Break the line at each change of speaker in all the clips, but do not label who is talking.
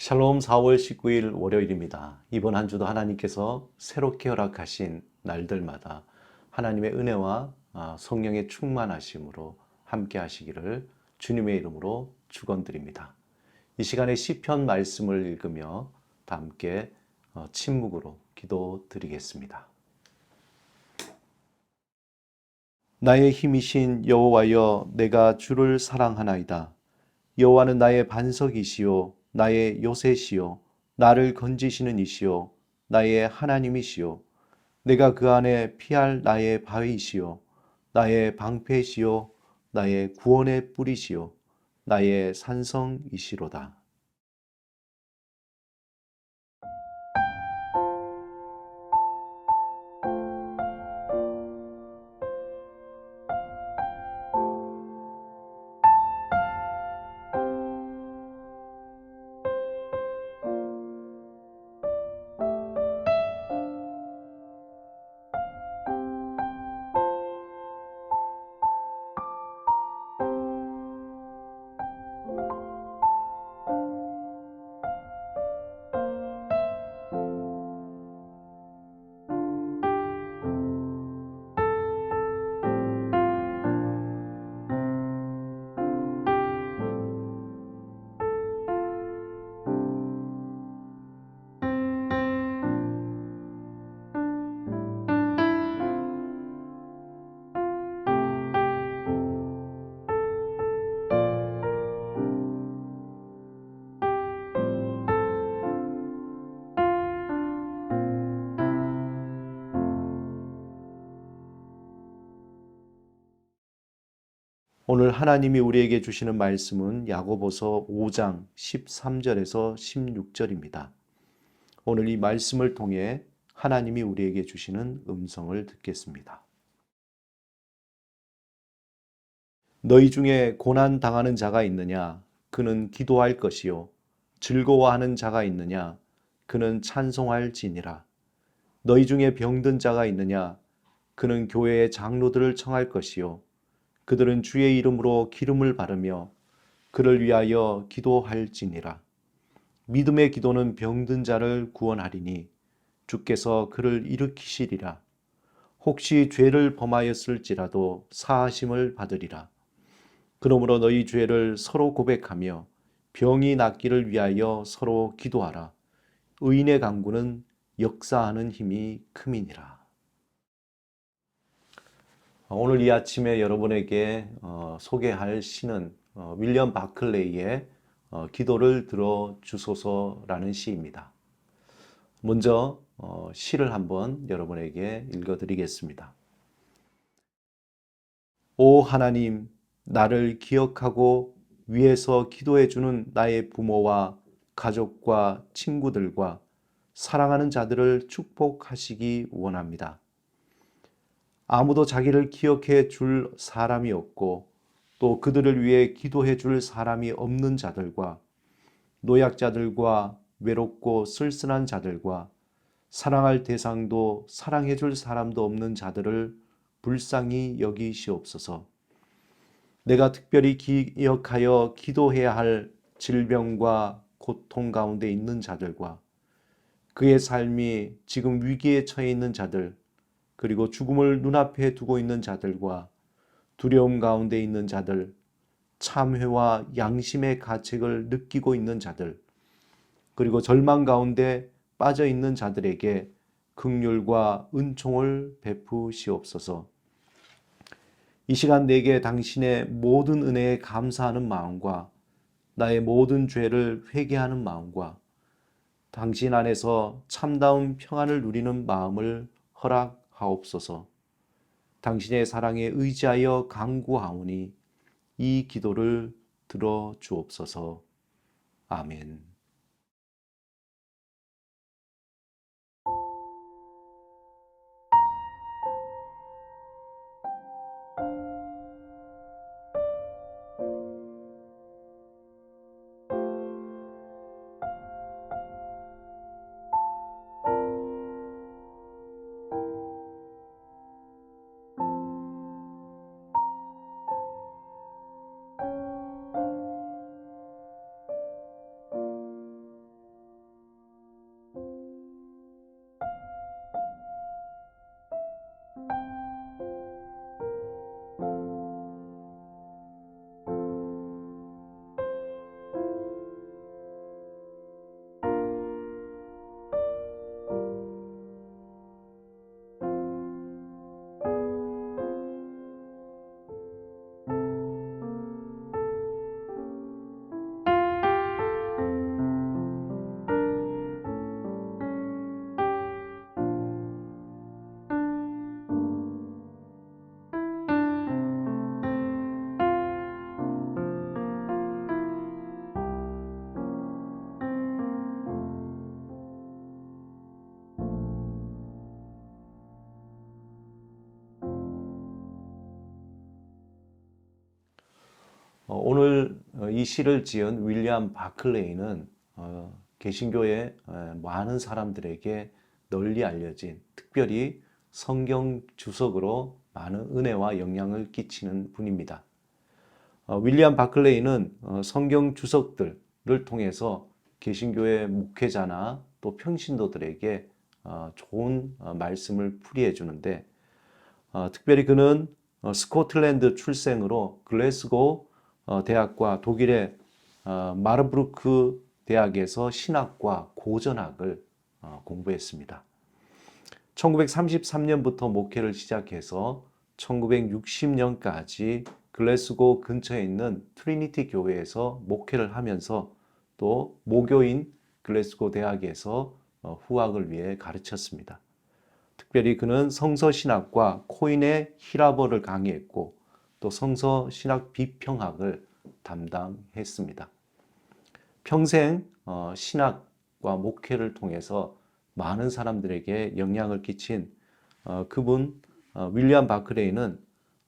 샬롬 4월 19일 월요일입니다. 이번 한 주도 하나님께서 새롭게 허락하신 날들마다 하나님의 은혜와 아, 성령의 충만하심으로 함께 하시기를 주님의 이름으로 축원드립니다. 이 시간에 시편 말씀을 읽으며 다 함께 어, 침묵으로 기도 드리겠습니다. 나의 힘이신 여호와여 내가 주를 사랑하나이다. 여호와는 나의 반석이시요 나의 요새시요 나를 건지시는 이시요 나의 하나님이시요 내가 그 안에 피할 나의 바위시요 나의 방패시요 나의 구원의 뿌리시요 나의 산성이시로다. 오늘 하나님이 우리에게 주시는 말씀은 야고보서 5장 13절에서 16절입니다. 오늘 이 말씀을 통해 하나님이 우리에게 주시는 음성을 듣겠습니다. 너희 중에 고난 당하는 자가 있느냐? 그는 기도할 것이요. 즐거워하는 자가 있느냐? 그는 찬송할 지니라. 너희 중에 병든 자가 있느냐? 그는 교회의 장로들을 청할 것이요. 그들은 주의 이름으로 기름을 바르며 그를 위하여 기도할지니라. 믿음의 기도는 병든 자를 구원하리니 주께서 그를 일으키시리라. 혹시 죄를 범하였을지라도 사하심을 받으리라. 그러므로 너희 죄를 서로 고백하며 병이 낫기를 위하여 서로 기도하라. 의인의 강구는 역사하는 힘이 크미니라. 오늘 이 아침에 여러분에게 어, 소개할 시는 어, 윌리엄 바클레이의 어, 기도를 들어 주소서라는 시입니다. 먼저 어, 시를 한번 여러분에게 읽어 드리겠습니다. 오 하나님, 나를 기억하고 위에서 기도해 주는 나의 부모와 가족과 친구들과 사랑하는 자들을 축복하시기 원합니다. 아무도 자기를 기억해 줄 사람이 없고 또 그들을 위해 기도해 줄 사람이 없는 자들과 노약자들과 외롭고 쓸쓸한 자들과 사랑할 대상도 사랑해 줄 사람도 없는 자들을 불쌍히 여기시옵소서. 내가 특별히 기억하여 기도해야 할 질병과 고통 가운데 있는 자들과 그의 삶이 지금 위기에 처해 있는 자들, 그리고 죽음을 눈앞에 두고 있는 자들과 두려움 가운데 있는 자들, 참회와 양심의 가책을 느끼고 있는 자들, 그리고 절망 가운데 빠져 있는 자들에게 극률과 은총을 베푸시옵소서. 이 시간 내게 당신의 모든 은혜에 감사하는 마음과 나의 모든 죄를 회개하는 마음과 당신 안에서 참다운 평안을 누리는 마음을 허락 하옵소서. 당신의 사랑에 의지하여 강구하오니 이 기도를 들어 주옵소서. 아멘. 이 시를 지은 윌리엄 바클레이는 어, 개신교의 에, 많은 사람들에게 널리 알려진 특별히 성경 주석으로 많은 은혜와 영향을 끼치는 분입니다. 어, 윌리엄 바클레이는 어, 성경 주석들을 통해서 개신교의 목회자나 또 평신도들에게 어, 좋은 어, 말씀을 풀이해 주는데 어, 특별히 그는 어, 스코틀랜드 출생으로 글래스고 어, 대학과 독일의 어, 마르브루크 대학에서 신학과 고전학을 어, 공부했습니다. 1933년부터 목회를 시작해서 1960년까지 글래스고 근처에 있는 트리니티 교회에서 목회를 하면서 또 모교인 글래스고 대학에서 어, 후학을 위해 가르쳤습니다. 특별히 그는 성서 신학과 코인의 히라버를 강의했고 또 성서 신학 비평학을 담당했습니다. 평생 어, 신학과 목회를 통해서 많은 사람들에게 영향을 끼친 어, 그분 어, 윌리엄 바크레이는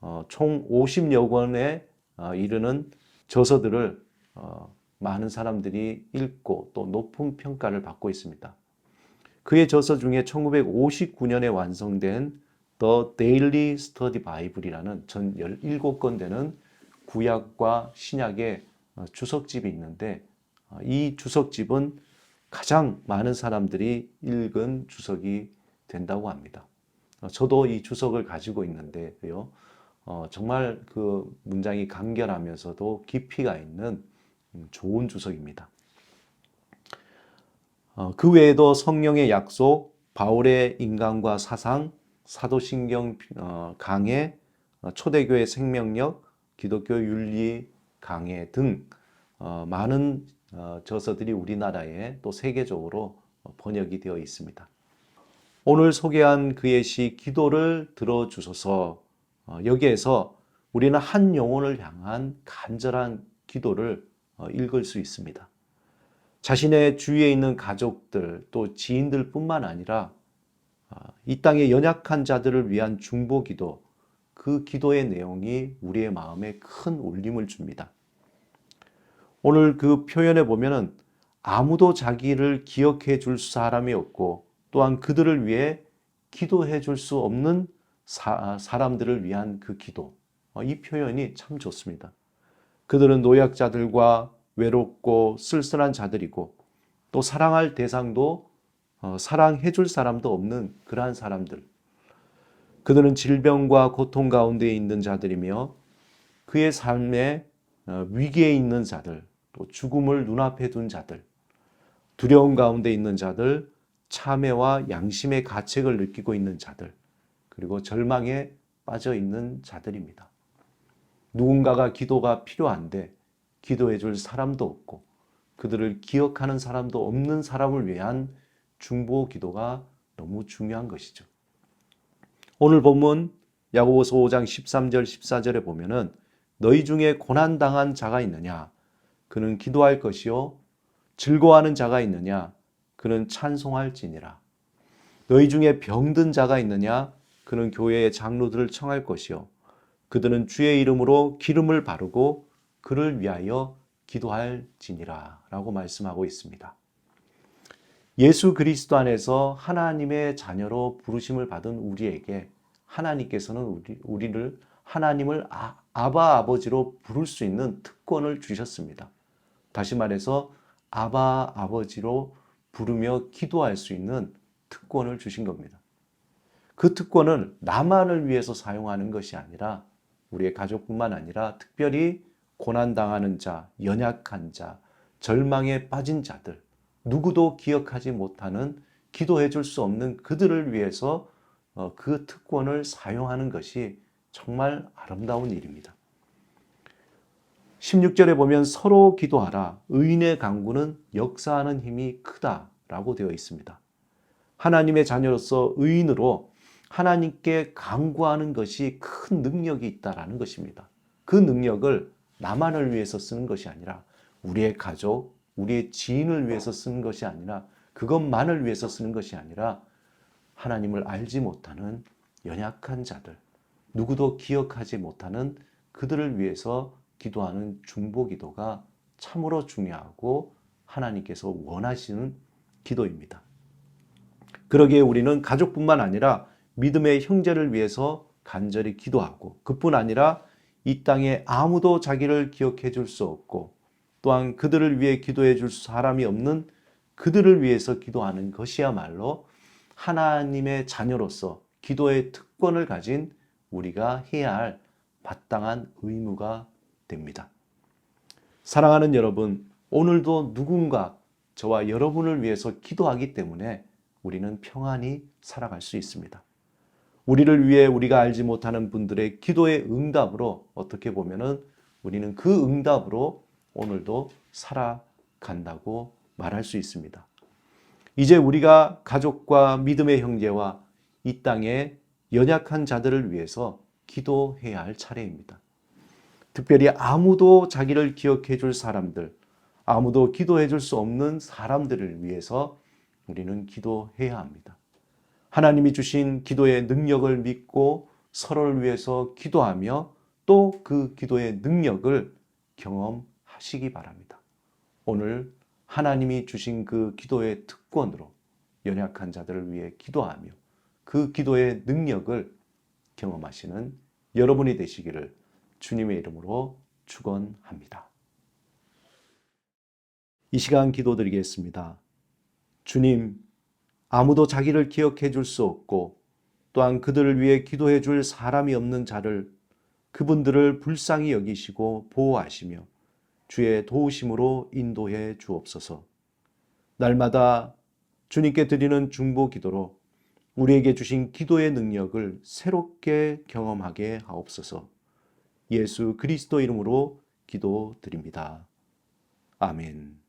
어, 총 50여 권에 어, 이르는 저서들을 어, 많은 사람들이 읽고 또 높은 평가를 받고 있습니다. 그의 저서 중에 1959년에 완성된 The Daily Study Bible이라는 전 17권 되는 구약과 신약의 어, 주석집이 있는데 어, 이 주석집은 가장 많은 사람들이 읽은 주석이 된다고 합니다. 어, 저도 이 주석을 가지고 있는데요. 어, 정말 그 문장이 간결하면서도 깊이가 있는 음, 좋은 주석입니다. 어, 그 외에도 성령의 약속, 바울의 인간과 사상, 사도신경 어, 강해, 어, 초대교회 생명력, 기독교 윤리 강해 등 어, 많은 어, 저서들이 우리나라에 또 세계적으로 어, 번역이 되어 있습니다. 오늘 소개한 그의 시 기도를 들어주소서 어, 여기에서 우리는 한 영혼을 향한 간절한 기도를 어, 읽을 수 있습니다. 자신의 주위에 있는 가족들 또 지인들 뿐만 아니라 아, 이 땅의 연약한 자들을 위한 중보 기도 그 기도의 내용이 우리의 마음에 큰 울림을 줍니다. 오늘 그 표현에 보면은 아무도 자기를 기억해 줄 사람이 없고 또한 그들을 위해 기도해 줄 수 없는 사, 람들을 위한 그 기도. 어, 이 표현이 참 좋습니다. 그들은 노약자들과 외롭고 쓸쓸한 자들이고 또 사랑할 대상도 어, 사랑해 줄 사람도 없는 그러한 사람들. 그들은 질병과 고통 가운데 있는 자들이며 그의 삶에 어, 위기에 있는 자들, 또 죽음을 눈앞에 둔 자들, 두려움 가운데 있는 자들, 참회와 양심의 가책을 느끼고 있는 자들, 그리고 절망에 빠져 있는 자들입니다. 누군가가 기도가 필요한데 기도해 줄 사람도 없고 그들을 기억하는 사람도 없는 사람을 위한 중보 기도가 너무 중요한 것이죠. 오늘 본문 야고보서 5장 13절 14절에 보면은 너희 중에 고난 당한 자가 있느냐 그는 기도할 것이요 즐거워하는 자가 있느냐 그는 찬송할지니라 너희 중에 병든 자가 있느냐 그는 교회의 장로들을 청할 것이요 그들은 주의 이름으로 기름을 바르고 그를 위하여 기도할지니라 라고 말씀하고 있습니다. 예수 그리스도 안에서 하나님의 자녀로 부르심을 받은 우리에게 하나님께서는 우리, 우리를 하나님을 아, 아바 아버지로 부를 수 있는 특권을 주셨습니다. 다시 말해서 아바 아버지로 부르며 기도할 수 있는 특권을 주신 겁니다. 그 특권을 나만을 위해서 사용하는 것이 아니라 우리의 가족뿐만 아니라 특별히 고난당하는 자, 연약한 자, 절망에 빠진 자들, 누구도 기억하지 못하는 기도해 줄 수 없는 그들을 위해서 어, 그 특권을 사용하는 것이 정말 아름다운 일입니다. 16절에 보면 서로 기도하라. 의인의 강구는 역사하는 힘이 크다라고 되어 있습니다. 하나님의 자녀로서 의인으로 하나님께 강구하는 것이 큰 능력이 있다라는 것입니다. 그 능력을 나만을 위해서 쓰는 것이 아니라 우리의 가족, 우리의 지인을 위해서 쓰는 것이 아니라 그것만을 위해서 쓰는 것이 아니라 하나님을 알지 못하는 연약한 자들, 누구도 기억하지 못하는 그들을 위해서 기도하는 중보 기도가 참으로 중요하고 하나님께서 원하시는 기도입니다. 그러기에 우리는 가족뿐만 아니라 믿음의 형제를 위해서 간절히 기도하고 그뿐 아니라 이 땅에 아무도 자기를 기억해 줄 수 없고 또한 그들을 위해 기도해 줄 사람이 없는 그들을 위해서 기도하는 것이야말로 하나님의 자녀로서 기도의 특권을 가진 우리가 해야 할 마땅한 의무가 됩니다. 사랑하는 여러분, 오늘도 누군가 저와 여러분을 위해서 기도하기 때문에 우리는 평안히 살아갈 수 있습니다. 우리를 위해 우리가 알지 못하는 분들의 기도의 응답으로 어떻게 보면은 우리는 그 응답으로 오늘도 살아간다고 말할 수 있습니다. 이제 우리가 가족과 믿음의 형제와 이 땅의 연약한 자들을 위해서 기도해야 할 차례입니다. 특별히 아무도 자기를 기억해 줄 사람들, 아무도 기도해 줄 수 없는 사람들을 위해서 우리는 기도해야 합니다. 하나님이 주신 기도의 능력을 믿고 서로를 위해서 기도하며 또 그 기도의 능력을 경험 하시기 바랍니다. 오늘 하나님이 주신 그 기도의 특권으로 연약한 자들을 위해 기도하며 그 기도의 능력을 경험하시는 여러분이 되시기를 주님의 이름으로 축원합니다. 이 시간 기도드리겠습니다. 주님, 아무도 자기를 기억해 줄 수 없고 또한 그들을 위해 기도해 줄 사람이 없는 자를 그분들을 불쌍히 여기시고 보호하시며 주의 도우심으로 인도해 주옵소서. 날마다 주님께 드리는 중보 기도로 우리에게 주신 기도의 능력을 새롭게 경험하게 하옵소서. 예수 그리스도 이름으로 기도드립니다. 아멘.